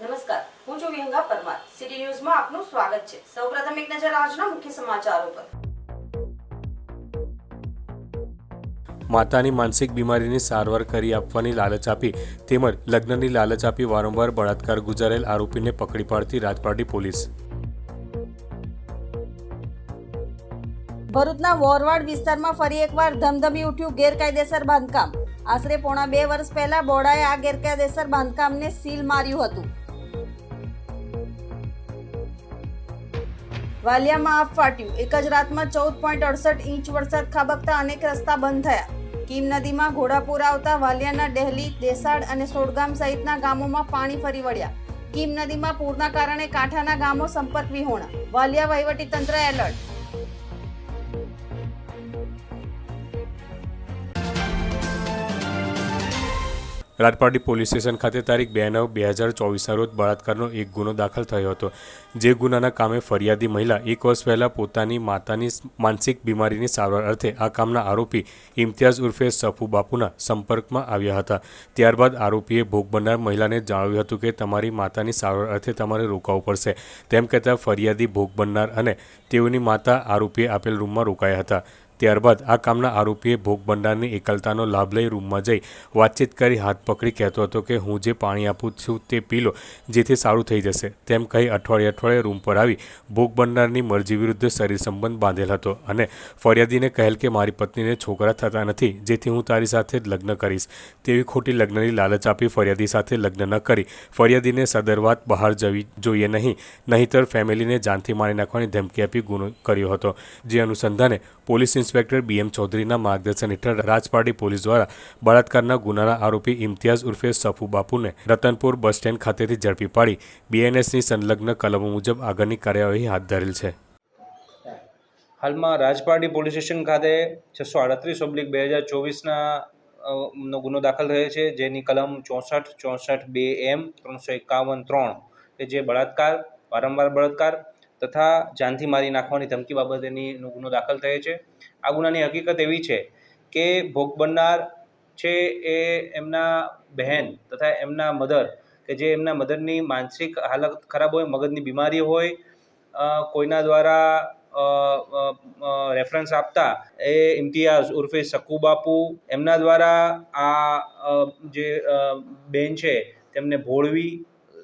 નમસ્કાર. હું છું વિહંગા પરમાર. સિટી ન્યૂઝમાં આપનું સ્વાગત છે. સૌપ્રથમ એક નજર આજના મુખ્ય સમાચારો પર. માતાની માનસિક બીમારીની સારવાર કરી આપવાની લાલચ આપી તેમજ લગ્નની લાલચ આપી વારંવાર બળાત્કાર ગુજારેલ આરોપીને પકડી પાડતી રાજપાટી પોલીસ. ભરૂચના વોરવાડ વિસ્તારમાં ફરી એકવાર ધમધમી ઉઠ્યું ગેરકાયદેસર બાંધકામ. આશરે પોણા બે વર્ષ પહેલા બોર્ડાએ આ ગેરકાયદેસર બાંધકામને સીલ માર્યું હતું. વાલિયામાં આફ ફાટ્યું. એક જ રાતમાં ચૌદ પોઈન્ટ અડસઠ ઇંચ વરસાદ ખાબકતા અનેક રસ્તા બંધ થયા. કીમ નદીમાં ઘોડાપુર આવતા વાલિયાના ડહેલી દેસાડ અને સોડગામ સહિતના ગામોમાં પાણી ફરી વળ્યા. કીમ નદીમાં પૂરના કારણે કાંઠાના ગામો સંપર્ક વિહોણા. વાલિયા વહીવટી તંત્ર એલર્ટ રાજપાટી પોલીસ સ્ટેશન ખાતે તારીખ બે નવ બે હજાર ચોવીસના રોજ બળાત્કારનો એક ગુનો દાખલ થયો હતો. જે ગુનાના કામે ફરિયાદી મહિલા એક વર્ષ પહેલાં પોતાની માતાની માનસિક બીમારીની સારવાર અર્થે આ કામના આરોપી ઇમ્તિયાઝ ઉર્ફે સફુ બાપુના સંપર્કમાં આવ્યા હતા. ત્યારબાદ આરોપીએ ભોગ બનનાર મહિલાને જણાવ્યું હતું કે તમારી માતાની સારવાર અર્થે તમારે રોકાવું પડશે. તેમ કહેતા ફરિયાદી ભોગ બનનાર અને તેઓની માતા આરોપીએ આપેલ રૂમમાં રોકાયા હતા. ત્યારબાદ આ કામના આરોપીએ ભોગ ભંડારની એકલતાનો લાભ લઈ રૂમમાં જઈ વાતચીત કરી હાથ પકડી કહેતો હતો કે, હું જે પાણી આપું છું તે પી લો, જેથી સારું થઈ જશે. તેમ કહી અઠવાડિયે અઠવાડિયે રૂમ પર આવી ભોગ ભંડારની મરજી વિરુદ્ધ શરીર સંબંધ બાંધેલ હતો અને ફરિયાદીને કહેલ કે, મારી પત્નીને છોકરા થતા નથી, જેથી હું તારી સાથે લગ્ન કરીશ. તેવી ખોટી લગ્નની લાલચ આપી ફરિયાદી સાથે લગ્ન ન કરી. ફરિયાદીને સદરવાત બહાર જવી જોઈએ નહીં, નહીંતર ફેમિલીને જાનથી મારી નાખવાની ધમકી આપી ગુનો કર્યો હતો, જે અનુસંધાને પોલીસ ઇન્સ્પેક્ટર બીએમ ચૌધરીના માર્ગદર્શન હેઠળ રાજપાટી પોલીસ દ્વારા બળાત્કારના ગુનાના આરોપી ઇમ્તિયાઝ ઉર્ફે સફુ બાપુને રતનપુર બસ સ્ટેન્ડ ખાતેથી ઝડપી પાડી બીએનએસની સંલગ્ન કલમો મુજબ આગળની કાર્યવાહી હાથ ધરેલ છે. હાલમાં રાજપારડી પોલીસ સ્ટેશન ખાતે છસો આડત્રીસ ઓબ્લિક બે હજાર ચોવીસના નો ગુનો દાખલ થયો છે, જેની કલમ ચોસઠ ચોસઠ બે એમ ત્રણસો એકાવન ત્રણ, કે જે બળાત્કાર, વારંવાર બળાત્કાર તથા જાનથી મારી નાખવાની ધમકી બાબતેની ગુનો દાખલ થયો છે. આ ગુનાની હકીકત એવી છે કે ભોગ બનનાર છે એ એમના બહેન તથા એમના મધર કે જે એમના મધરની માનસિક હાલત ખરાબ હોય, મગજની બીમારી હોય કોઈના દ્વારા રેફરન્સ આપતા એ ઇમ્તિયાઝ ઉર્ફે શકુ બાપુ એમના દ્વારા આ જે બેન છે તેમને ભોળવી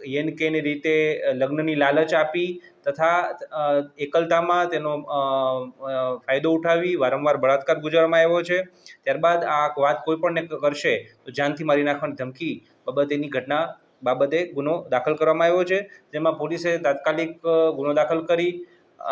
યેન કેની રીતે લગ્નની લાલચ આપી તથા એકલતામાં તેનો ફાયદો ઉઠાવી વારંવાર બળાત્કાર ગુજારવામાં આવ્યો છે. ત્યારબાદ આ વાત કોઈપણને કરશે, તો જાનથી મારી નાખવાની ધમકી બાબતેની ઘટના બાબતે ગુનો દાખલ કરવામાં આવ્યો છે. જેમાં પોલીસે તાત્કાલિક ગુનો દાખલ કરી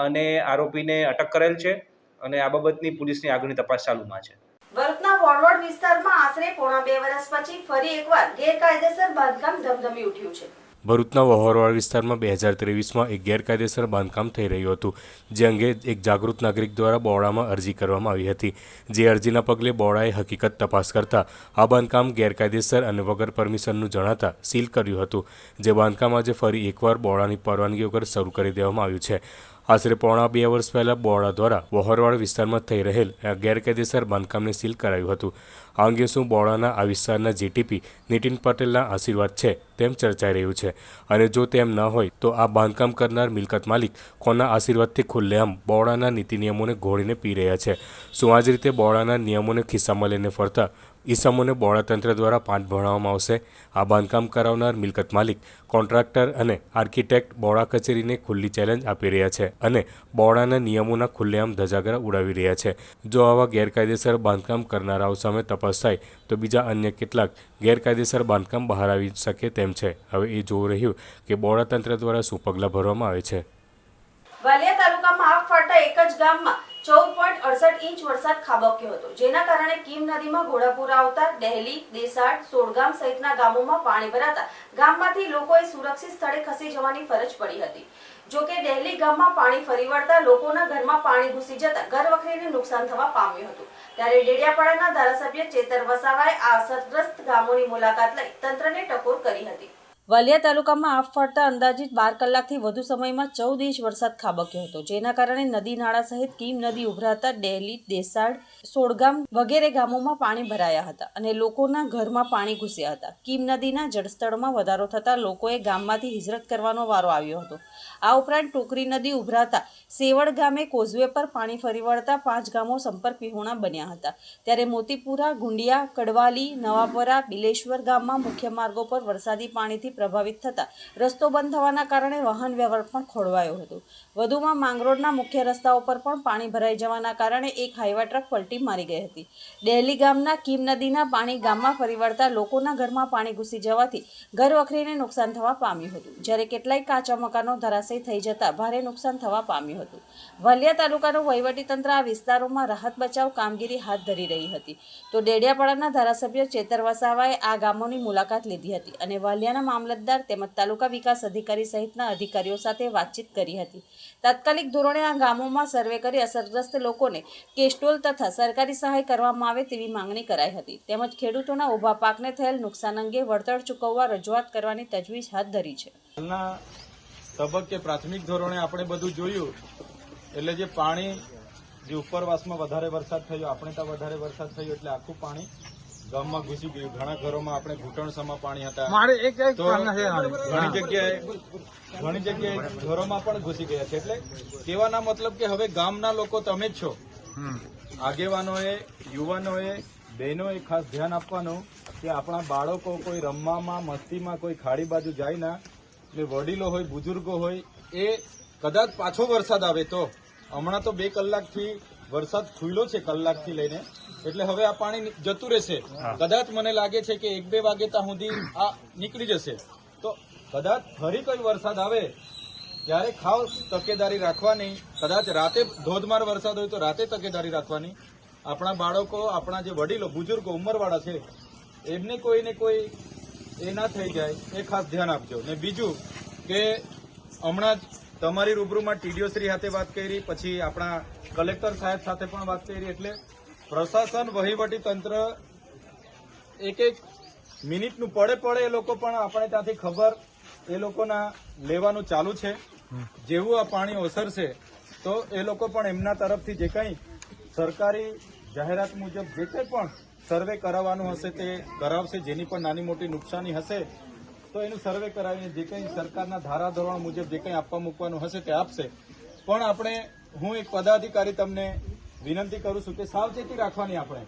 અને આરોપીને અટક કરેલ છે અને આ બાબતની પોલીસની આગળની તપાસ ચાલુમાં છે. ભરૂચના વોરવાડ વિસ્તારમાં આશરે પોણા બે વર્ષ પછી ફરી એકવાર ગેરકાયદેસર બાંધકામ ધમધમી ઉઠ્યું છે. ભરૂચના વહોરવાડ વિસ્તારમાં બે હજાર ત્રેવીસમાં એક ગેરકાયદેસર બાંધકામ થઈ રહ્યું હતું, જે અંગે એક જાગૃત નાગરિક દ્વારા બોવડામાં અરજી કરવામાં આવી હતી. જે અરજીના પગલે બોવડાએ હકીકત તપાસ કરતા આ બાંધકામ ગેરકાયદેસર અને વગર પરમિશનનું જણાતા સીલ કર્યું હતું. જે બાંધકામ આજે ફરી એકવાર બોવડાની પરવાનગી વગર શરૂ કરી દેવામાં આવ્યું છે. આશરે પોણા બે વર્ષ પહેલાં બોર્ડા દ્વારા વહોરવાડ વિસ્તારમાં થઈ રહેલ ગેરકાયદેસર બાંધકામને સીલ કરાયું હતું. આ અંગે શું બોર્ડાના આ વિસ્તારના જીટીપી નીતિન પટેલના આશીર્વાદ છે તેમ ચર્ચાઈ રહ્યું છે. અને જો તેમ ન હોય તો આ બાંધકામ કરનાર મિલકત માલિક કોના આશીર્વાદથી ખુલ્લેઆમ બોર્ડાના નીતિ નિયમોને ઘોડીને પી રહ્યા છે? શું આ જ રીતે બોર્ડાના નિયમોને ખિસ્સામાં લઈને ફરતા ઈસમોને બોર્ડા તંત્ર દ્વારા પાઠ ભણાવવામાં આવશે. આ બાંધકામ કરાવનાર મિલકત માલિક, કોન્ટ્રાક્ટર અને આર્કિટેક્ટ બોળા કચેરીને ખુલ્લી ચેલેન્જ આપી રહ્યા છે અને બોળાના નિયમોના ખુલ્લેઆમ ધજાગરા ઉડાવી રહ્યા છે. જો આવા ગેરકાયદેસર બાંધકામ કરનારાઓ સામે તપાસ થાય, તો બીજા અન્ય કેટલાક ગેરકાયદેસર બાંધકામ બહાર આવી શકે તેમ છે. હવે એ જોવું રહ્યું કે બોળાતંત્ર તંત્ર દ્વારા શું પગલાં ભરવામાં આવે છે. વાલિયા તાલુકામાં આગ ફાટા એક જ ગામમાં ચૌદ પોઈન્ટ અડસઠ ઇંચ વરસાદ ખાબક્યો હતો. જેના કારણે કીમ નદીમાં ઘોડાપુર આવતા દહેલી દેસાડ સોડગામ સહિતના ગામોમાં પાણી ભરાતા ગામમાંથી લોકોએ સુરક્ષિત સ્થળે ખસી જવાની ફરજ પડી હતી. જોકે ડહેલી ગામમાં પાણી ફરી વળતા લોકોના ઘરમાં પાણી ઘૂસી જતા ઘર વખરીને નુકસાન થવા પામ્યું હતું. ત્યારે ડેડિયાપાડાના ધારાસભ્ય ચેતર વસાવાએ આ અસરગ્રસ્ત ગામોની મુલાકાત લઈ તંત્રને ટકોર કરી હતી. વાલિયા તાલુકામાં આફ ફાટતા અંદાજિત બાર કલાકથી વધુ સમયમાં ચૌદ ઇંચ વરસાદ ખાબક્યો હતો, જેના કારણે નદી નાળા સહિત કીમ નદી ઉભરાતા ડેલી દેસાડ સોડગામ વગેરે ગામોમાં પાણી ભરાયા હતા અને લોકોના ઘરમાં પાણી ઘૂસ્યા હતા. કીમ નદીના જળસ્તરમાં વધારો થતાં લોકોએ ગામમાંથી હિજરત કરવાનો વારો આવ્યો હતો. આ ઉપરાંત ટોકરી નદી ઉભરાતા સેવડ ગામે કોઝવે પર પાણી ફરી વળતા પાંચ ગામો સંપર્ક વિહોણા બન્યા હતા. ત્યારે મોતીપુરા, ગુંડિયા, કડવાલી, નવાપરા, બિલેશ્વર ગામમાં મુખ્ય માર્ગો પર વરસાદી પાણીથી પ્રભાવિત થતા રસ્તો બંધ થવાના કારણે વાહન વ્યવહાર પણ ખોળવાયો હતો. વધુમાં માંગરોળના મુખ્ય રસ્તાઓ પર પણ પાણી ભરાઈ જવાના કારણે એક હાઈવા ટ્રક પલટી મારી ગઈ હતી. દહેલી ગામના કીમ નદીના પાણી ગામમાં ફરી વળતા લોકોના ઘરમાં પાણી ઘૂસી જવાથી ઘર વખરીને નુકસાન થવા પામ્યું હતું. જ્યારે કેટલાય કાચા મકાનો ધરાશયી થઈ જતા ભારે નુકસાન થવા પામ્યું હતું. વાલિયા તાલુકાનું વહીવટીતંત્ર આ વિસ્તારોમાં રાહત બચાવ કામગીરી હાથ ધરી રહી હતી. તો ડેડિયાપાડાના ધારાસભ્ય ચેતર વસાવાએ આ ગામોની મુલાકાત લીધી હતી અને વાલિયાના મામલતદાર તેમજ તાલુકા વિકાસ અધિકારી સહિતના અધિકારીઓ સાથે વાતચીત કરી હતી. તાત્કાલિક ધોરણે આ ગામોમાં સર્વે કરી અસરગ્રસ્ત લોકોને કેસ્ટોલ તથા સરકારી સહાય કરવામાં આવે તેવી માંગણી કરાઈ હતી. તેમજ ખેડૂતોના ઊભા પાકને થયેલ નુકસાન અંગે વળતર ચૂકવવા રજૂઆત કરવાની તજવીજ હાથ ધરી છે. તબક્કે પ્રાથમિક ધોરણે આપણે બધું જોયું. એટલે જે પાણી જે ઉપરવાસમાં વધારે વરસાદ થયો આપણે ત્યાં વધારે વરસાદ થયો એટલે આખું પાણી ગામમાં ઘૂસી ગયું. ઘણા ઘરોમાં આપણે ઘૂંટણસમાં પાણી હતા. ઘણી જગ્યાએ ઘણી જગ્યાએ ઘરોમાં પણ ઘૂસી ગયા છે. એટલે કહેવાના મતલબ કે હવે ગામના લોકો તમે જ છો. આગેવાનોએ યુવાનોએ બહેનોએ ખાસ ધ્યાન આપવાનું કે આપણા બાળકો કોઈ રમવામાં મસ્તીમાં કોઈ ખાડી બાજુ જાય ના. એટલે વડીલો હોય બુજુર્ગો હોય એ કદાચ પાછો વરસાદ આવે તો. હમણાં તો બે કલાકથી વરસાદ ખુલ્લો છે કલાકથી લઈને. એટલે હવે આ પાણી જતું રહેશે. કદાચ મને લાગે છે કે એક બે વાગે ત્યાં સુધી આ નીકળી જશે. તો કદાચ ફરી કોઈ વરસાદ આવે ત્યારે ખાસ તકેદારી રાખવાની. કદાચ રાતે ધોધમાર વરસાદ હોય તો રાતે તકેદારી રાખવાની. આપણા બાળકો આપણા જે વડીલો બુજુર્ગો ઉંમરવાળા છે એમને કોઈને કોઈ એ ના થઈ જાય એ ખાસ ધ્યાન આપજો. ને બીજું કે હમણાં જ તમારી રૂબરૂમાં ટીડીઓ શ્રી સાથે વાત કરી પછી આપણા કલેક્ટર સાહેબ સાથે પણ વાત કરી એટલે પ્રશાસન વહીવટી તંત્ર એક એક મિનિટનું પડે પડે એ લોકો પણ આપણે ત્યાંથી ખબર એ લોકોના લેવાનું ચાલુ છે. જેવું આ પાણી ઓસરશે તો એ લોકો પણ એમના તરફથી જે કંઈ સરકારી જાહેરાત મુજબ જે કંઈ પણ સર્વે કરાવવાનું હશે તે કરાવશે, જેની પણ નાની મોટી નુકસાની હશે, તો એનું સર્વે કરાવીને જે કંઈ સરકારના ધારાધોરણ મુજબ જે કંઈ આપવા મૂકવાનું હશે તે આપશે. પણ આપણે, હું એક પદાધિકારી તમને વિનંતી કરું છું કે સાવચેતી રાખવાની આપણે.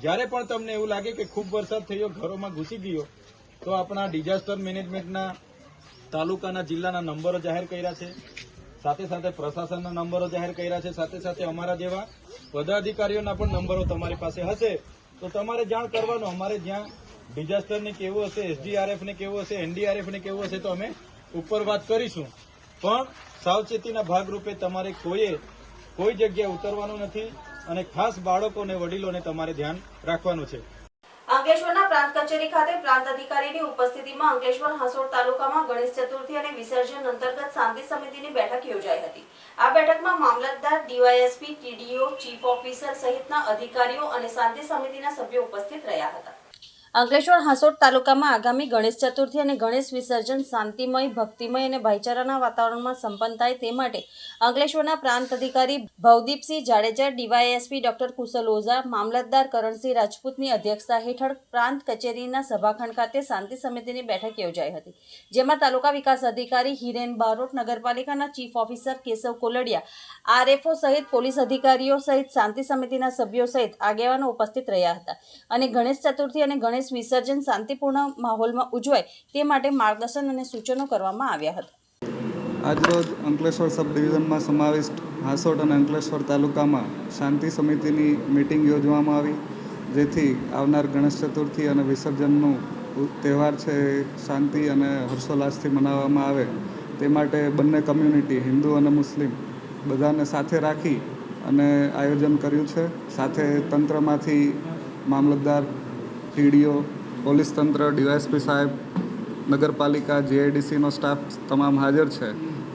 જ્યારે પણ તમને એવું લાગે કે ખૂબ વરસાદ થયો, ઘરોમાં ઘૂસી ગયો, તો આપણા ડિઝાસ્ટર મેનેજમેન્ટના તાલુકાના જિલ્લાના નંબરો જાહેર કર્યા છે. સાથે સાથે પ્રશાસનના નંબરો જાહેર કર્યા છે. સાથે સાથે અમારા જેવા પદાધિકારીઓના પણ નંબરો તમારી પાસે હશે. તો તમારે જાણ કરવાનું, અમારે જ્યાં ડિઝાસ્ટરને કેવું હશે એસડીઆરએફને કેવું હશે એનડીઆરએફને કેવું હશે તો અમે ઉપર વાત કરીશું. પણ સાવચેતીના ભાગરૂપે તમારે કોઈએ કોઈ જગ્યાએ ઉતરવાનું નથી અને ખાસ બાળકોને, વડીલોને તમારે ધ્યાન રાખવાનું છે. પ્રાંત કચેરી ખાતે પ્રાંત અધિકારીની ઉપસ્થિતિમાં અંકલેશ્વર હસોડ તાલુકામાં ગણેશ ચતુર્થી અને વિસર્જન અંતર્ગત શાંતિ સમિતિની બેઠક યોજાઈ હતી. આ બેઠકમાં મામલતદાર, ડીવાયએસપી, ટીડીઓ, ચીફ ઓફિસર સહિતના અધિકારીઓ અને શાંતિ સમિતિના સભ્યો ઉપસ્થિત રહ્યા હતા. અંકલેશ્વર હાંસોટ તાલુકામાં આગામી ગણેશ ચતુર્થી અને ગણેશ વિસર્જન શાંતિમય, ભક્તિમય અને ભાઈચારાના વાતાવરણમાં સંપન્ન થાય તે માટે અંકલેશ્વરના પ્રાંત અધિકારી ભવદીપસિંહ જાડેજા, ડીવાયએસપી ડોક્ટર કુશલ ઓઝા, મામલતદાર કરણસિંહ રાજપૂતની અધ્યક્ષતા હેઠળ પ્રાંત કચેરીના સભાખંડ ખાતે શાંતિ સમિતિની બેઠક યોજાઈ હતી, જેમાં તાલુકા વિકાસ અધિકારી હિરેન બારોટ, નગરપાલિકાના chief officer Keshav Koladiya, RFO સહિત પોલીસ અધિકારીઓ સહિત શાંતિ સમિતિના સભ્યો સહિત આગેવાનો ઉપસ્થિત રહ્યા હતા અને ગણેશ ચતુર્થી અને ગણેશ વિસર્જન શાંતિપૂર્ણ માહોલમાં ઉજવાય તે માટે માર્ગદર્શન અને સૂચનો કરવામાં આવ્યા હતા. આજરોજ અંકલેશ્વર સબ ડિવિઝનમાં સમાવિષ્ટ હાંસોટ અને અંકલેશ્વર તાલુકામાં શાંતિ સમિતિની મિટિંગ યોજવામાં આવી, જેથી આવનાર ગણેશ ચતુર્થી અને વિસર્જનનું તહેવાર છે શાંતિ અને હર્ષોલ્લાસથી મનાવવામાં આવે. તે માટે બંને કમ્યુનિટી, હિન્દુ અને મુસ્લિમ, બધાને સાથે રાખી અને આયોજન કર્યું છે. સાથે તંત્રમાંથી મામલતદાર ટીડીઓ પોલીસ તંત્ર, ડીવાયએસપી સાહેબ, નગરપાલિકા, જીઆઈડીસીનો સ્ટાફ તમામ હાજર છે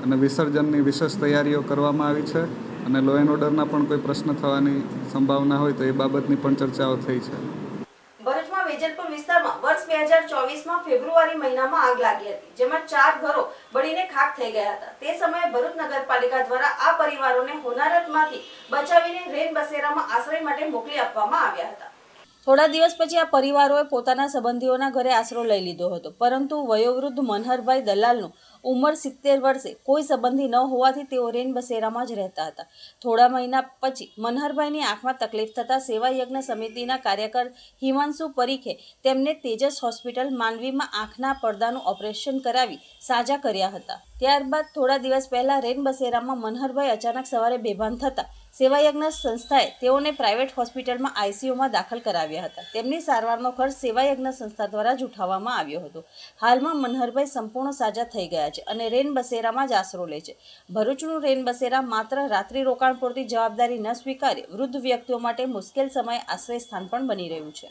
અને વિસર્જનની વિશેષ તૈયારીઓ કરવામાં આવી છે અને લો એન્ડ ઓર્ડરના પણ કોઈ પ્રશ્ન થવાની સંભાવના હોય તો એ બાબતની પણ ચર્ચાઓ થઈ છે. ભરૂચમાં વેજલપુર વિસ્તારમાં વર્ષ બે હજાર ચોવીસમાં ફેબ્રુઆરી મહિનામાં આગ લાગી હતી, જેમાં ચાર ઘરો બળીને ખાક થઈ ગયા હતા. તે સમયે ભરૂચ નગરપાલિકા દ્વારા આ પરિવારોને હોનારતમાંથી બચાવીને રેન બસેરામાં આશ્રય માટે મોકલી આપવામાં આવ્યા હતા. થોડા દિવસ પછી આ પરિવારોએ પોતાના સંબંધીઓના ઘરે આશરો લઈ લીધો હતો. પરંતુ વયોવૃદ્ધ મનહરભાઈ દલાલનું ઉંમર સિત્તેર વર્ષે કોઈ સંબંધી ન હોવાથી તેઓ રેન બસેરામાં જ રહેતા હતા. થોડા મહિના પછી મનહરભાઈની આંખમાં તકલીફ થતાં સેવા યજ્ઞ સમિતિના કાર્યકર હિમાંશુ પરીખે તેમને તેજસ હોસ્પિટલ માંડવીમાં આંખના પડદાનું ઓપરેશન કરાવી સાજા કર્યા હતા. ત્યારબાદ થોડા દિવસ પહેલા રેન બસેરામાં મનહરભાઈ અચાનક સવારે બેભાન થતા સેવાયજ્ઞ સંસ્થાએ તેઓને પ્રાઇવેટ હોસ્પિટલમાં આઈસીયુમાં દાખલ કરાવ્યા હતા. તેમની સારવારનો ખર્ચ સેવાયજ્ઞ સંસ્થા દ્વારા જ ઉઠાવવામાં આવ્યો હતો. હાલમાં મનહરભાઈ સંપૂર્ણ સાજા થઈ ગયા છે અને રેન બસેરામાં જ આશરો લે છે. ભરૂચનું રેન બસેરા માત્ર રાત્રિ રોકાણ પૂરતી જવાબદારી ન સ્વીકારી, વૃદ્ધ વ્યક્તિઓ માટે મુશ્કેલ સમયે આશ્રય સ્થાન પણ બની રહ્યું છે.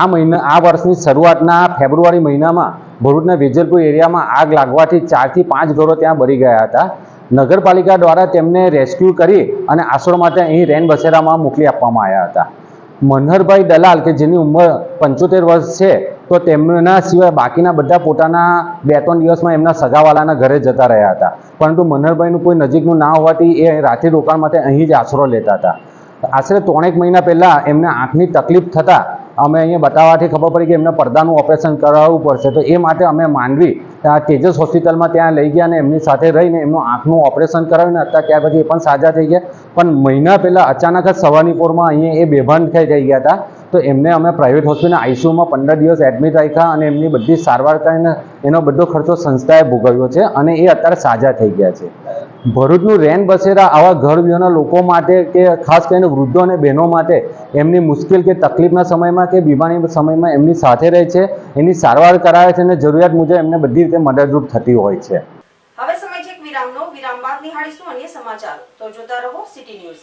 આ મહિના, આ વર્ષની શરૂઆતના ફેબ્રુઆરી મહિનામાં ભરૂચના વેજલપુર એરિયામાં આગ લાગવાથી ચારથી પાંચ ઘરો ત્યાં બળી ગયા હતા. નગરપાલિકા દ્વારા તેમને રેસ્ક્યુ કરી અને આશરો માટે અહીં રેન બસેરામાં મોકલી આપવામાં આવ્યા હતા. મનહરભાઈ દલાલ, કે જેની ઉંમર પંચોતેર વર્ષ છે, તો તેમના સિવાય બાકીના બધા પોતાના બે ત્રણ દિવસમાં એમના સગાવાલાના ઘરે જતા રહ્યા હતા. પરંતુ મનહરભાઈનું કોઈ નજીકનું ના હોવાથી એ રાત્રિ રોકાણ માટે અહીં જ આશરો લેતા હતા. આશરે ત્રણેક મહિના પહેલાં એમને આંખની તકલીફ થતાં અમે અહીંયા બતાવવાથી ખબર પડી કે એમને પડદાનું ઓપરેશન કરાવવું પડશે. તો એ માટે અમે માંડવી ત્યાં તેજસ હોસ્પિટલમાં ત્યાં લઈ ગયા અને એમની સાથે રહીને એમનું આંખનું ઓપરેશન કરાવ્યું ને અત્યારે ત્યાર પછી એ પણ સાજા થઈ ગયા. પણ મહિના પહેલાં અચાનક જ સવારની પોરમાં અહીંયા એ બેભાન થઈ થઈ ગયા હતા. તો એમને અમે પ્રાઇવેટ હોસ્પિટલ આઈસીયુમાં પંદર દિવસ એડમિટ રાખ્યા અને એમની બધી સારવાર કરીને એનો બધો ખર્ચો સંસ્થાએ ભોગવ્યો છે અને એ અત્યારે સાજા થઈ ગયા છે. ભરૂચનું રેન બસેરા આવા ઘર વિહોણા લોકો માટે કે ખાસ કરીને વૃદ્ધો અને બહેનો માટે એમની મુશ્કેલ કે તકલીફના સમયમાં કે બીમારી સમયમાં એમની સાથે રહે છે એની સારવાર કરાવે છે અને જરૂરિયાત મુજબ એમને બધી રીતે મદદરૂપ થતી હોય છે. હવે સમય છે એક વિરામનો. વિરામ બાદ નિહાળીશું અન્ય સમાચાર. તો જોતા રહો city news.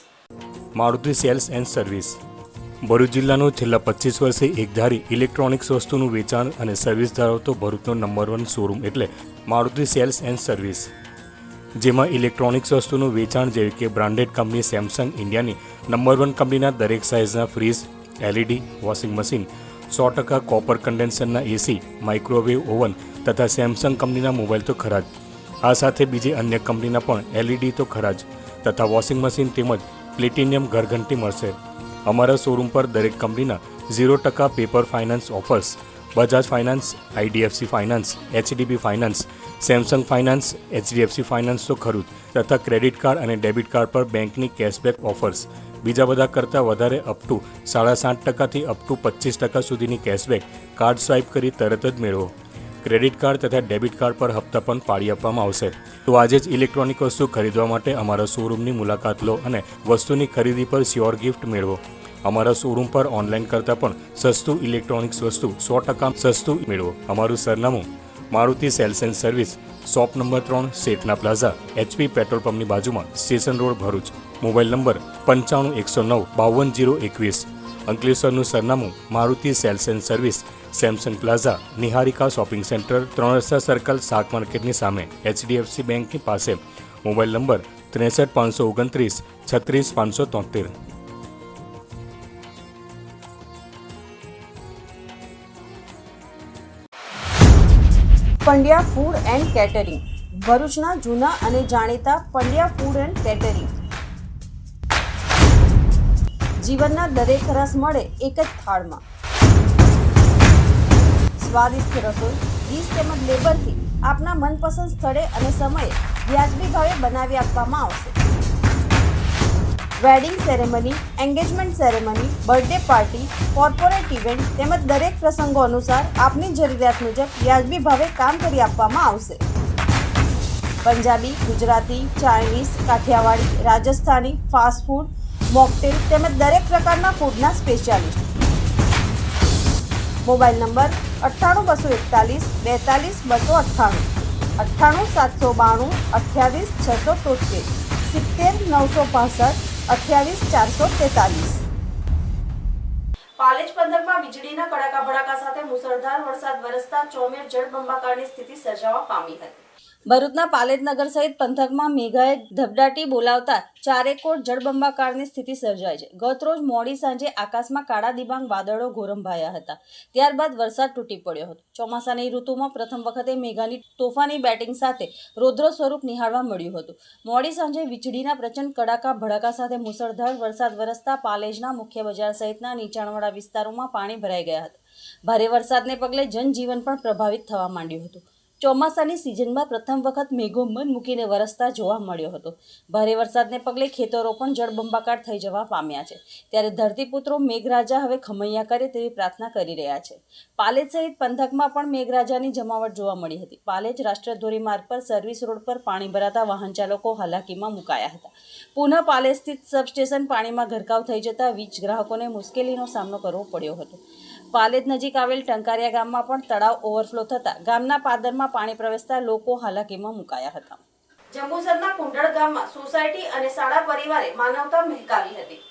Maruti sales and service. Bharuch જિલ્લાનું છેલ્લા પચીસ વર્ષે એકધારી ઇલેક્ટ્રોનિક્સ વસ્તુનું વેચાણ અને સર્વિસ ધરાવતો ભરૂચનો નંબર વન શોરૂમ એટલે મારુતિ સેલ્સ એન્ડ સર્વિસ. જેમાં ઇલેક્ટ્રોનિક્સ વસ્તુનું વેચાણ જેવી કે બ્રાન્ડેડ કંપની સેમસંગ ઇન્ડિયાની નંબર વન કંપનીના દરેક સાઇઝના ફ્રીજ એલઈડી વોશિંગ મશીન સો ટકા કોપર કન્ડેન્સરના એસી માઇક્રોવેવ ઓવન તથા સેમસંગ કંપનીના મોબાઈલ તો ખરા જ. આ સાથે બીજી અન્ય કંપનીના પણ એલઈડી તો ખરા જ. તથા વોશિંગ મશીન તેમજ પ્લેટિનિયમ ઘરઘંટી મળશે. અમારા શોરૂમ પર દરેક કંપનીના ઝીરો ટકા paper finance offers Bajaj finance IDFC finance HDB finance Samsung finance HDFC finance તો ખરું જ, તથા ક્રેડિટ કાર્ડ અને ડેબિટ કાર્ડ પર બેંકની કેશબેક ઓફર્સ બીજા બધા કરતાં વધારે અપ ટુ સાડા સાત ટકાથી અપ ટુ પચીસ ટકા સુધીની કેશબેક કાર્ડ સ્વાઇપ કરી તરત જ મેળવો. ક્રેડિટ કાર્ડ તથા ડેબિટ કાર્ડ પર હપ્તા પણ પાડી આપવામાં આવશે. તો આજે જ ઇલેક્ટ્રોનિક વસ્તુ ખરીદવા માટે અમારા શોરૂમની મુલાકાત લો અને વસ્તુની ખરીદી પર શ્યોર ગિફ્ટ મેળવો. અમારા શોરૂમ પર ઓનલાઈન કરતાં પણ સસ્તું ઇલેક્ટ્રોનિક્સ વસ્તુ સો ટકા સસ્તું મેળવો. અમારું સરનામું Maruti sales and service, shop number ત્રણ, શેઠના પ્લાઝા, એચપી પેટ્રોલ પંપની બાજુમાં, station road Bharuch. Mobile number પંચાણું, એકસો નવ, બાવન, જીરો, એકવીસ. અંકલેશ્વરનું સરનામું, Maruti sales and service, Samsung plaza, Niharika shopping centre ત્રણ રસ્તા સર્કલ, શાક માર્કેટની સામે, એચડીએફસી બેંકની પાસે. મોબાઈલ નંબર ત્રેસઠ, પાંચસો ઓગણત્રીસ, છત્રીસ, પાંચસો તોતેર. Pandya food and catering. ભરૂચના જૂના અને જાણીતા પંડ્યા ફૂડ એન્ડ કેટરિંગ. જીવનના દરેક રસ મળે એક જ થાળમાં. સ્વાદિષ્ટ રસોઈ, ડીશ તેમજ લેબરથી આપના મનપસંદ સ્થળે અને સમયે વ્યાજબી ભાવે બનાવી આપવામાં આવશે. Wedding ceremony engagement ceremony birthday party corporate event તેમજ દરેક પ્રસંગો અનુસાર આપની જરૂરિયાત મુજબ વ્યાજબી ભાવે કામ કરી આપવામાં આવશે. Punjabi, Gujarati, Chinese, Kathiyawadi, Rajasthani fast food mocktail તેમજ દરેક પ્રકારના ફૂડના સ્પેશિયાલિસ્ટ મોબાઈલ નંબર અઠ્ઠાણું બસો એકતાલીસ બેતાલીસ બસો અઠ્ઠાણું અઠ્ઠાણું સાતસો બાણું અઠ્યાવીસ છસો તોતેર સિત્તેર નવસો પાસઠ અઠ્યાવીસ, ચારસો તેતાલીસ. પાલેજ પંથકમાં વીજળીના કડાકા ભડાકા સાથે મુસળધાર વરસાદ વરસતા ચોમેર જળબંબાકારની સ્થિતિ સર્જાવા પામી હતી. ભરૂચના પાલેજ નગર સહિત પંથકમાં મેઘાએ ધબડાટી બોલાવતા ચારેકોટ જળબંબાકારની સ્થિતિ સર્જાય છે. ગત રોજ મોડી સાંજે આકાશમાં કાળા દિબાંગ વાદળો ગોરંભાયા હતા. ત્યારબાદ વરસાદ તૂટી પડ્યો હતો. ચોમાસાની ઋતુમાં પ્રથમ વખતે મેઘાની તોફાની બેટિંગ સાથે રૌદ્ર સ્વરૂપ નિહાળવા મળ્યું હતું. મોડી સાંજે વીજળીના પ્રચંડ કડાકા, ભડાકા સાથે મુસળધાર વરસાદ વરસતા પાલેજના મુખ્ય બજાર સહિતના નીચાણવાળા વિસ્તારોમાં પાણી ભરાઈ ગયા હતા. ભારે વરસાદને પગલે જનજીવન પણ પ્રભાવિત થવા માંડ્યું હતું. ચોમાસાની સિઝનમાં પ્રથમ વખત મેઘો મન મૂકીને વરસતા જોવા મળ્યો હતો. ભારે વરસાદને પગલે ખેતરો પણ જળબંબાકાર થઈ જવા પામ્યા છે. ત્યારે ધરતીપુત્રો મેઘરાજા હવે ખમૈયા કરે તેવી પ્રાર્થના કરી રહ્યા છે. પાલેજ સહિત પંથકમાં પણ મેઘરાજાની જમાવટ જોવા મળી હતી. પાલેજ રાષ્ટ્રીય ધોરીમાર્ગ પર સર્વિસ રોડ પર પાણી ભરાતા વાહન ચાલકો હાલાકીમાં મુકાયા હતા. પુનઃ પાલેજ સ્થિત સબસ્ટેશન પાણીમાં ગરકાવ થઈ જતા વીજ ગ્રાહકોને મુશ્કેલીનો સામનો કરવો પડ્યો હતો. પાલેજ નજીક આવેલ ટંકારિયા ગામમાં પણ તળાવ ઓવરફ્લો થતા ગામના પાદરમાં પાણી પ્રવેશતા લોકો હાલાકીમાં મુકાયા હતા. જંબુસરના કુંડળ ગામમાં સોસાયટી અને શાળા પરિવારે માનવતા મહેકાવી હતી.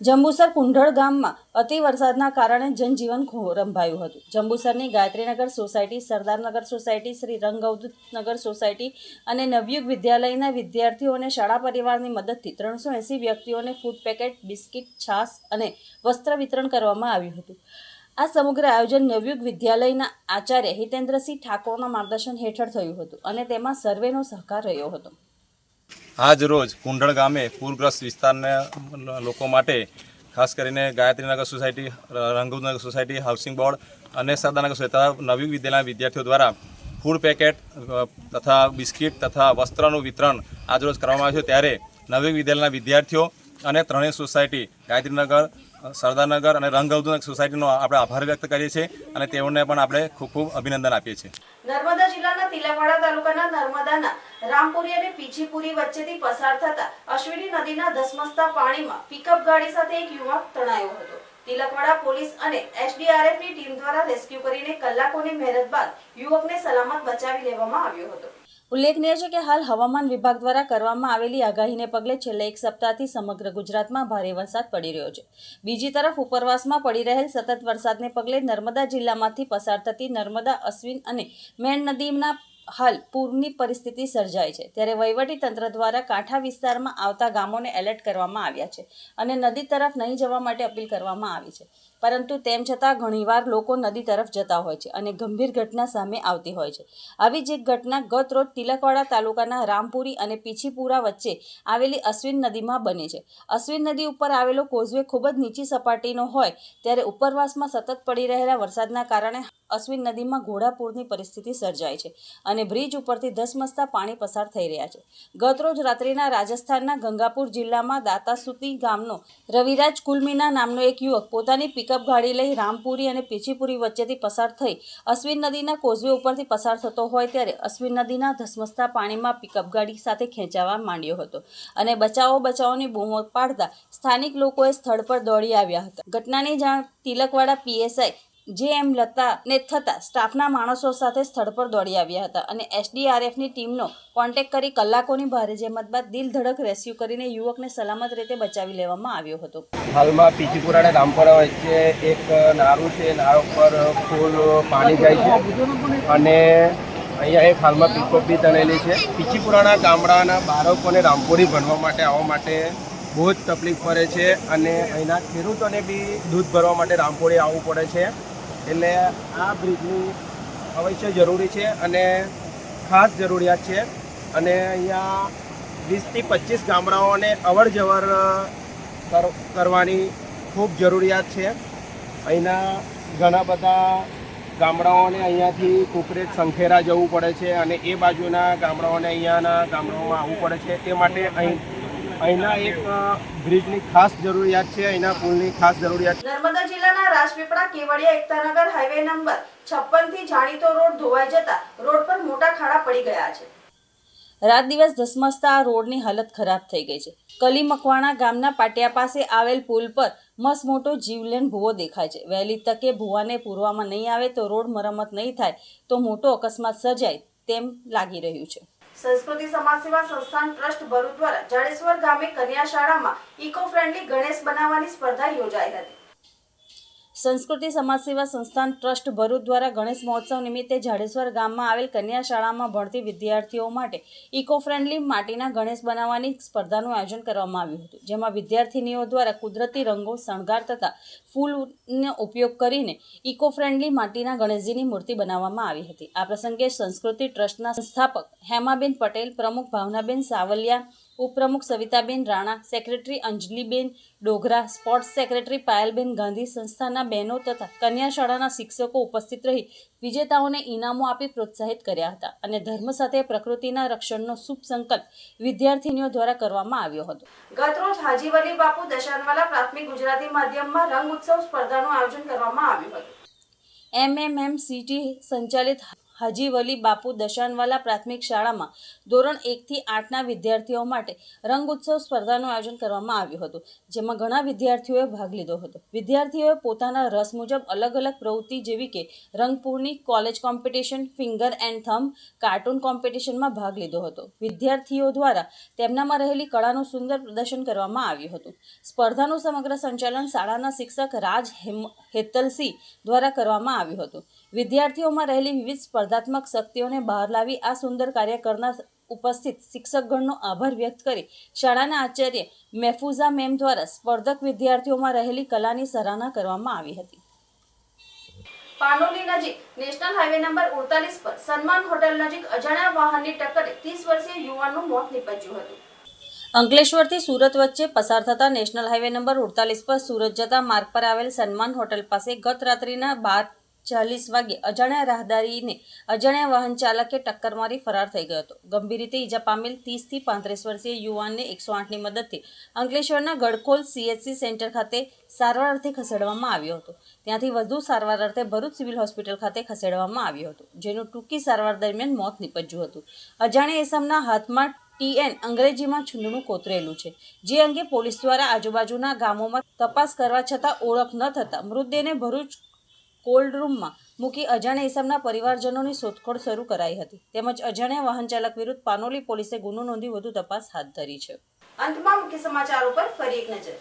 જંબુસર કુંઢળ ગામમાં અતિ વરસાદના કારણે જનજીવન રંભાયું હતું. જંબુસરની Gayatrinagar society Sardarnagar society Shri Rangavdhootnagar society અને નવયુગ વિદ્યાલયના વિદ્યાર્થીઓ અને શાળા પરિવારની મદદથી ત્રણસો એંસી વ્યક્તિઓને ફૂડ પેકેટ બિસ્કિટ છાશ અને વસ્ત્ર વિતરણ કરવામાં આવ્યું હતું. આ સમગ્ર આયોજન નવયુગ વિદ્યાલયના આચાર્ય હિતેન્દ્રસિંહ ઠાકોરના માર્ગદર્શન હેઠળ થયું હતું અને તેમાં સર્વેનો સહકાર રહ્યો હતો. આજ રોજ કુંડળ ગામે પૂરગ્રસ્ત વિસ્તારના લોકો માટે ખાસ કરીને Gayatrinagar society Rangunagar society, housing board અને સરદારનગર સોસાયટી તથા નવી વિદ્યાલયના વિદ્યાર્થીઓ દ્વારા ફૂડ પેકેટ તથા બિસ્કિટ તથા વસ્ત્રનું વિતરણ આજરોજ કરવામાં આવ્યું ત્યારે નવી વિદ્યાલયના વિદ્યાર્થીઓ અને ત્રણેય સોસાયટી ગાયત્રીનગર સરદારનગર અને રંગઅવધૂત સોસાયટીનો આપણે આભાર વ્યક્ત કરીએ છીએ અને તેઓને પણ આપણે ખૂબ ખૂબ અભિનંદન આપીએ છીએ. નર્મદા જિલ્લાના તિલાવાડા તાલુકાના નર્મદાના રામપુરી અને પીછીપુરી વચ્ચેથી પસાર થતા અશ્વિની નદીના ધસમસતા પાણીમાં પિકઅપ ગાડી સાથે એક યુવક તણાયો હતો. તિલકવાડા પોલીસ અને એસડીઆરએફની ટીમ દ્વારા રેસ્ક્યુ કરીને કલાકોની મહેનત બાદ યુવકને સલામત બચાવી લેવામાં આવ્યો હતો. ઉલ્લેખનીય છે કે હાલ હવામાન વિભાગ દ્વારા કરવામાં આવેલી આગાહીને પગલે છેલ્લા એક સપ્તાહથી સમગ્ર ગુજરાતમાં ભારે વરસાદ પડી રહ્યો છે. બીજી તરફ ઉપરવાસમાં પડી રહેલ સતત વરસાદને પગલે નર્મદા જિલ્લામાંથી પસાર થતી નર્મદા, અશ્વિન અને મેણ નદીના હાલ પૂરની પરિસ્થિતિ સર્જાઈ છે. ત્યારે વહીવટી તંત્ર દ્વારા કાંઠા વિસ્તારમાં આવતા ગામોને એલર્ટ કરવામાં આવ્યા છે અને નદી તરફ નહીં જવા માટે અપીલ કરવામાં આવી છે. પરંતુ તેમ છતાં ઘણીવાર લોકો નદી તરફ જતા હોય છે અને ગંભીર ઘટના સામે આવતી હોય છે. આવી જ એક ઘટના ગત રોજ તિલકવાડા તાલુકાના રામપુરી અને પીછીપુરા વચ્ચે આવેલી અશ્વિન નદીમાં બની છે. અશ્વિન નદી ઉપર આવેલો કોઝવે ખૂબ જ નીચી સપાટીનો હોય, ત્યારે ઉપરવાસમાં સતત પડી રહેલા વરસાદના કારણે અશ્વિન નદીમાં ઘોડાપૂરની પરિસ્થિતિ સર્જાય છે અને બ્રિજ ઉપરથી ધસમસતા પાણી પસાર થઈ રહ્યા છે. ગતરોજ રાત્રિના રાજસ્થાનના ગંગાપુર જિલ્લામાં દાતાસુતી ગામનો રવિરાજ કુલમીના નામનો એક યુવક પોતાની પિકઅપ ગાડી લઈ રામપુરી અને પીછીપુરી વચ્ચેથી પસાર થઈ અશ્વિન નદીના કોઝવે ઉપરથી પસાર થતો હોય ત્યારે અશ્વિન નદીના ધસમસતા પાણીમાં પિકઅપ ગાડી સાથે ખેંચાવા માંડ્યો હતો અને બચાવો બચાવોની બૂમો પાડતા સ્થાનિક લોકોએ સ્થળ પર દોડી આવ્યા હતા. ઘટનાની જાણ તિલકવાડા પીએસઆઈ જે એમ લતાને થતાં સ્ટાફના માણસો સાથે સ્થળ પર દોડી આવ્યા હતા અને એસડીઆરએફની ટીમનો કોન્ટેક્ટ કરી કલાકોની ભારે જહેમત બાદ દિલ ધડક રેસ્ક્યુ કરીને યુવકને સલામત રીતે બચાવી લેવામાં આવ્યો હતો. હાલમાં પીચીપુરા અને રામપરા વચ્ચે એક નારું છે નારો ઉપર ફૂલ પાણી જાય છે અને અહીંયા એક હાલમાં પીકો તણેલી છે. પીચીપુરાના ગામડાના બાળકોને રામપુરી ભણવા માટે આવવા માટે બહુ જ તકલીફ પડે છે અને અહીંના ખેડૂતોને બી દૂધ ભરવા માટે રામપુરી આવવું પડે છે. એટલે આ બ્રિજની અવશ્ય જરૂરી છે અને ખાસ જરૂરિયાત છે. અને અહીંયા વીસથી પચીસ ગામડાઓને અવર જવર કર- કરવાની ખૂબ જરૂરિયાત છે. અહીંના ઘણા બધા ગામડાઓને અહીંયાથી કુકરેજ સંખેરા જવું પડે છે અને એ બાજુના ગામડાઓને અહીંયાના ગામડાઓમાં આવવું પડે છે. તે માટે અહીં અહીંના એક બ્રિજની ખાસ જરૂરિયાત છે, અહીંના પુલની ખાસ જરૂરિયાત નર્મદા જિલ્લાના રાજપીપળા કેવડિયા એકતાનગર હાઈવે નંબર છપ્પનથી જાણીતો રોડ ધોવાઈ જતા રોડ પર મોટા ખાડા પડી ગયા છે. રાત દિવસ ધસમસતા આ રોડની હાલત ખરાબ થઈ ગઈ છે. કલી મકવાણા ગામના પાટિયા પાસે આવેલ પુલ પર મસ્ત મોટો જીવલેણ ભૂવો દેખાય છે. વહેલી તકે ભૂવાને પૂરવામાં નહીં આવે તો રોડ મરમત નહીં થાય તો મોટો અકસ્માત સર્જાય તેમ લાગી રહ્યું છે. સંસ્કૃતિ સમાજ સેવા સંસ્થાન ટ્રસ્ટ ભરૂચ દ્વારા જાડેશ્વર ગામે કન્યા શાળામાં ઇકો ફ્રેન્ડલી ગણેશ બનાવવાની સ્પર્ધા યોજાઈ હતી. સંસ્કૃતિ સમાજ સેવા સંસ્થાન ટ્રસ્ટ ભરૂચ દ્વારા ગણેશ મહોત્સવ નિમિત્તે જાડેશ્વર ગામમાં આવેલ કન્યા શાળામાં ભણતી વિદ્યાર્થીઓ માટે ઇકો ફ્રેન્ડલી માટીના ગણેશ બનાવવાની સ્પર્ધાનું આયોજન કરવામાં આવ્યું હતું, જેમાં વિદ્યાર્થીનીઓ દ્વારા કુદરતી રંગો, શણગાર તથા ફૂલનો ઉપયોગ કરીને ઇકો ફ્રેન્ડલી માટીના ગણેશજીની મૂર્તિ બનાવવામાં આવી હતી. આ પ્રસંગે સંસ્કૃતિ ટ્રસ્ટના સંસ્થાપક હેમાબેન પટેલ, પ્રમુખ ભાવનાબેન સાવલિયા ઉપપ્રમુખ Savitaben Rana secretary Anjaliben Dogra sports secretary Payalben Gandhi સંસ્થાના બહેનો તથા કન્યા શાળાના શિક્ષકો ઉપસ્થિત રહી વિજેતાઓને ઇનામો આપી પ્રોત્સાહિત કર્યા હતા અને ધર્મ સાથે પ્રકૃતિના રક્ષણનો શુભ સંકલ્પ વિદ્યાર્થીનીઓ દ્વારા કરવામાં આવ્યો હતો. ગતરોજ હાજી વલી બાપુ દશાનવાલા પ્રાથમિક ગુજરાતી માધ્યમમાં રંગ ઉત્સવ સ્પર્ધાનું આયોજન કરવામાં આવ્યું હતું. એમએમએમસીટી સંચાલિત હાજી વલી બાપુ દશાનવાલા પ્રાથમિક શાળામાં ધોરણ એકથી આઠના વિદ્યાર્થીઓ માટે રંગ ઉત્સવ સ્પર્ધાનું આયોજન કરવામાં આવ્યું હતું, જેમાં ઘણા વિદ્યાર્થીઓએ ભાગ લીધો હતો. વિદ્યાર્થીઓએ પોતાના રસ મુજબ અલગ અલગ પ્રવૃત્તિ જેવી કે રંગપૂર્ણી college competition, finger and thumb, cartoon કોમ્પિટિશનમાં ભાગ લીધો હતો. વિદ્યાર્થીઓ દ્વારા તેમનામાં રહેલી કળાનું સુંદર પ્રદર્શન કરવામાં આવ્યું હતું. સ્પર્ધાનું સમગ્ર સંચાલન શાળાના શિક્ષક રાજ હેમ, હેતલસિંહ દ્વારા કરવામાં આવ્યું હતું. વિદ્યાર્થીઓમાં રહેલી વિવિધ સ્પર્ધાત્મક શક્તિઓને બહાર લાવી આ સુંદર કાર્ય કરનાર ઉપસ્થિત શિક્ષકગણનો આભાર વ્યક્ત કરી શાળાના આચાર્ય મેફુઝા મેમ દ્વારા સ્પર્ધક વિદ્યાર્થીઓમાં રહેલી કલાની સરાહના કરવામાં આવી હતી. પાનોલી નજીક નેશનલ હાઈવે નંબર 48 પર સન્માન હોટલ નજીક અજાણ્યા વાહનની ટક્કરે 30 વર્ષીય યુવાનનું મોત નીપજ્યું હતું. અંકલેશ્વરથી સુરત વચ્ચે પસાર થતા નેશનલ હાઈવે નંબર 48 પર સુરત જતા માર્ગ પર આવેલ સન્માન હોટલ પાસે ગત રાત્રિના બાર ચાલીસ વાગે અજાણ્યા રાહદારીને અજાણ્યા વાહન ચાલકે ટક્કર મારી ફરાર થઈ ગયો હતો. ગંભીર રીતે ઈજા પામેલ ત્રીસથી પાંત્રીસ વર્ષીય યુવાનને એકસો આઠની મદદથી અંકલેશ્વરના ગડખોલ સીએચસી સેન્ટર ખાતે સારવાર અર્થે ખસેડવામાં આવ્યો હતો. ત્યાંથી વધુ સારવાર અર્થે ભરૂચ સિવિલ હોસ્પિટલ ખાતે ખસેડવામાં આવ્યો હતો, જેનું ટૂંકી સારવાર દરમિયાન મોત નીપજ્યું હતું. અજાણ્યા એસમના હાથમાં ટીએન અંગ્રેજીમાં છૂંદણું કોતરેલું છે, જે અંગે પોલીસ દ્વારા આજુબાજુના ગામોમાં તપાસ કરવા છતાં ઓળખ ન થતાં મૃતદેહને ભરૂચ કોલ્ડ રૂમમાં મૂકી અજાણ્યા ઇસમના પરિવારજનોની શોધખોળ શરૂ કરાઈ હતી. તેમજ અજાણ્યા વાહન ચાલક વિરુદ્ધ પાનોલી પોલીસે ગુનો નોંધી વધુ તપાસ હાથ ધરી છે. અંતમાં મુખ્ય સમાચારો પર ફરી એક નજર.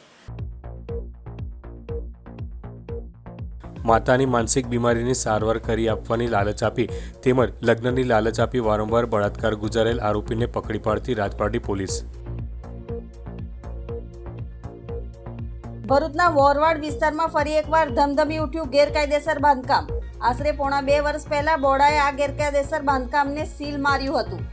માતાની માનસિક બીમારીની સારવાર કરી આપવાની લાલચ આપી તેમજ લગ્નની લાલચ આપી વારંવાર બળાત્કાર ગુજારેલ આરોપીને પકડી પાડતી રાજપારડી પોલીસ. ભરૂચના વોરવાડ વિસ્તારમાં ફરી એકવાર ધમધમી ઉઠ્યું ગેરકાયદેસર બાંધકામ. આશરે પોણા બે વર્ષ પહેલા બોડાએ આ ગેરકાયદેસર બાંધકામને સીલ માર્યું હતું.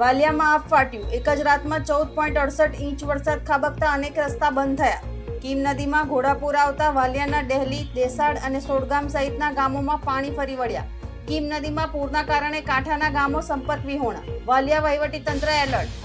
વાલિયામાં આફ ફાટ્યું. એક જ રાતમાં ચૌદ પોઈન્ટ અડસઠ ઇંચ વરસાદ ખાબકતા અનેક રસ્તા બંધ થયા. કીમ નદીમાં ઘોડાપુર આવતા વાલિયાના ડહેલી, દેસાડ અને સોડગામ સહિતના ગામોમાં પાણી ફરી વળ્યા. કીમ નદીમાં પૂરના કારણે કાંઠાના ગામો સંપર્ક વિહોણા. વાલિયા વહીવટી તંત્ર એલર્ટ